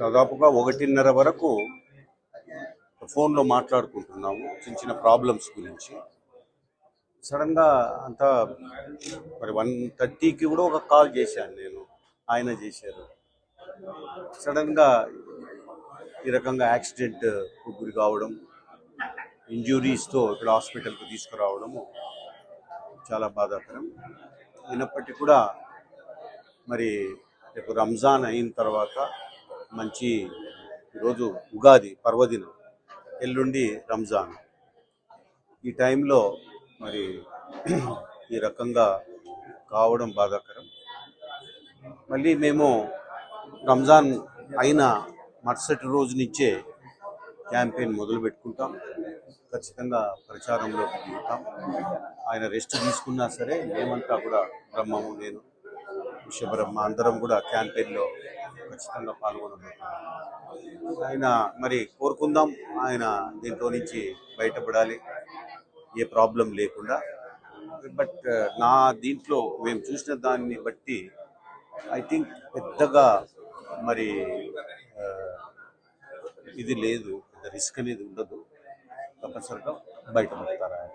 దాదాపుగా ఒకటిన్నర వరకు ఫోన్లో మాట్లాడుకుంటున్నాము చిన్న చిన్న ప్రాబ్లమ్స్ గురించి. సడన్గా అంతా మరి వన్ థర్టీకి కూడా ఒక కాల్ చేశాను నేను ఆయన చేశారు. సడన్గా ఈ రకంగా యాక్సిడెంట్ గురి కావడం ఇంజురీస్తో ఇక్కడ హాస్పిటల్కి తీసుకురావడము చాలా బాధాకరం. అయినప్పటికీ కూడా మరి రేపు రంజాన్ అయిన తర్వాత మంచి ఈరోజు ఉగాది పర్వదినం ఎల్లుండి రంజాన్. ఈ టైంలో మరి ఈ రకంగా కావడం బాధాకరం. మళ్ళీ మేము రంజాన్ అయిన మరుసటి రోజు నుంచే క్యాంపెయిన్ మొదలు పెట్టుకుంటాం. ఖచ్చితంగా ప్రచారంలోకి దిగుతాం. ఆయన రెస్ట్ తీసుకున్నా సరే మేమంతా కూడా బ్రహ్మము నేను విశ్వబ్రహ్మ అందరం కూడా క్యాంపెయిన్లో ఖచ్చితంగా పాల్గొనబోతున్నాం ఆయన మరి కోరుకుందాం ఆయన దీంట్లో నుంచి బయటపడాలి ఏ ప్రాబ్లం లేకుండా. బట్ నా దీంట్లో మేము చూసిన దాన్ని బట్టి ఐ థింక్ పెద్దగా మరి ఇది లేదు రిస్క్ అనేది ఉండదు. తప్పనిసరిగా బయటపడతారు ఆయన?